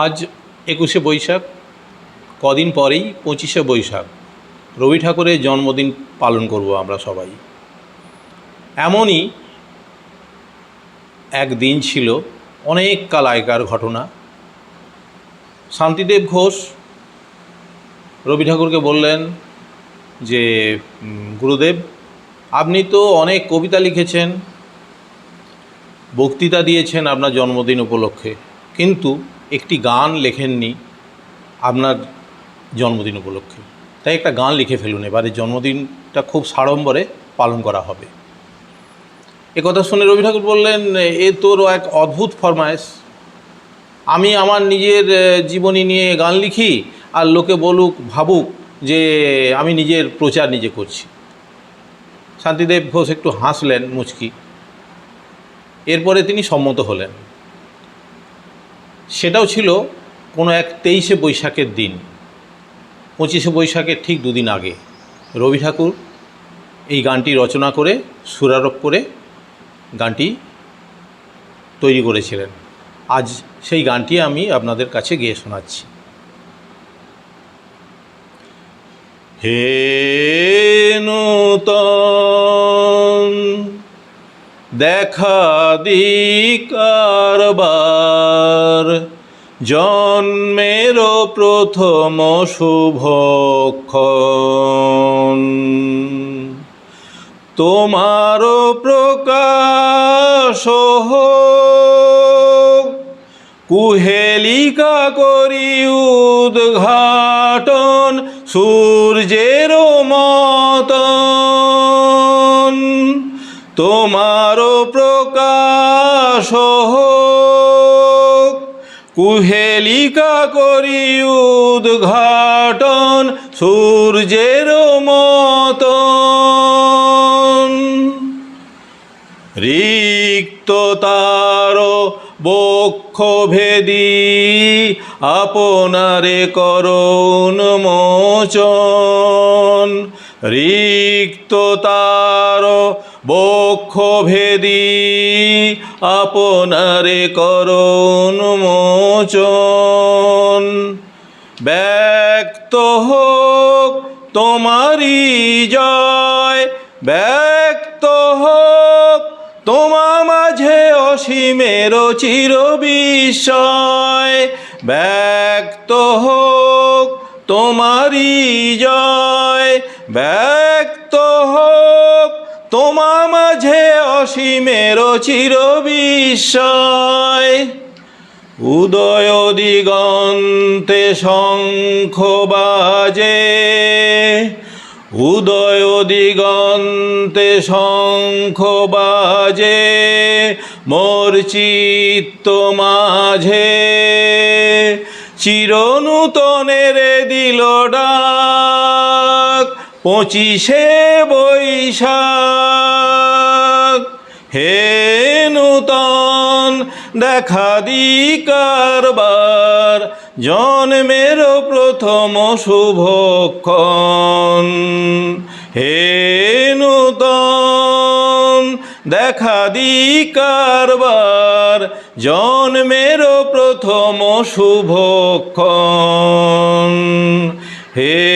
আজ একুশে বৈশাখ, কদিন পরেই পঁচিশে বৈশাখ। রবি ঠাকুরের জন্মদিন পালন করব আমরা সবাই। এমনই এক দিন ছিল অনেক কাল আগেকার ঘটনা। শান্তিদেব ঘোষ রবি ঠাকুরকে বললেন যে গুরুদেব, আপনি তো অনেক কবিতা লিখেছেন, বক্তৃতা দিয়েছেন আপনার জন্মদিন উপলক্ষে। কিন্তু একটি গান লেখেননি আপনার জন্মদিন উপলক্ষে। তাই একটা গান লিখে ফেলুন এবারে, জন্মদিনটা খুব সাড়ম্বরে পালন করা হবে। কথা শুনে রবি ঠাকুর বললেন, এ তোর এক অদ্ভুত ফরমায়েশ। আমি আমার নিজের জীবনী নিয়ে গান লিখি আর লোকে বলুক, ভাবুক যে আমি নিজের প্রচার নিজে করছি। শান্তিদেব ঘোষ একটু হাসলেন মুচকি। এরপরে তিনি সম্মত হলেন। সেটাও ছিল কোনো এক তেইশে বৈশাখের দিন। পঁচিশে বৈশাখের ঠিক দুদিন আগে। রবি ঠাকুর এই গানটি রচনা করে, সুরারোপ করে গানটি তৈরি করেছিলেন। আজ সেই গানটি আমি আপনাদের কাছে গিয়ে শোনাচ্ছি। হে নূতন দেখা দিকারবার। জন্মের প্রথম শুভক্ষণ তোমার প্রকাশ কুহেলিকা করি উদ্ঘাটন সূর্যের মতন। তোমার প্রকাশ হোক কুহেলিকা করি উদ্ঘাটন সূর্যের মতন। রিক্ত তার বক্ষ ভেদি আপনারে করুণ মোচন। রিক্ত তার বক্ষ ভেদি আপনারে করুণ মোচন। ব্যক্ত হোক তোমারই জয়, ব্যক্ত হোক তোমা মাঝে অসীমের চির বিস্ময়। ব্যক্ত হোক তোমারই জয়, ব্যক্ত অসীমের চির বিস্ময় উদয় দিগন্তে শঙ্খ বাজে। উদয় দিগন্তে শঙ্খ বাজে। মোর চিত্ত মাঝে। চিরনূতনের দিল ডাক, পঁচিশে বৈশাখ। হে নূতন, দেখা দি কারবার, জন্মের প্রথম শুভক্ষণ হে নূতন, দেখা দি কারবার, জন্মের প্রথম শুভক্ষণ হে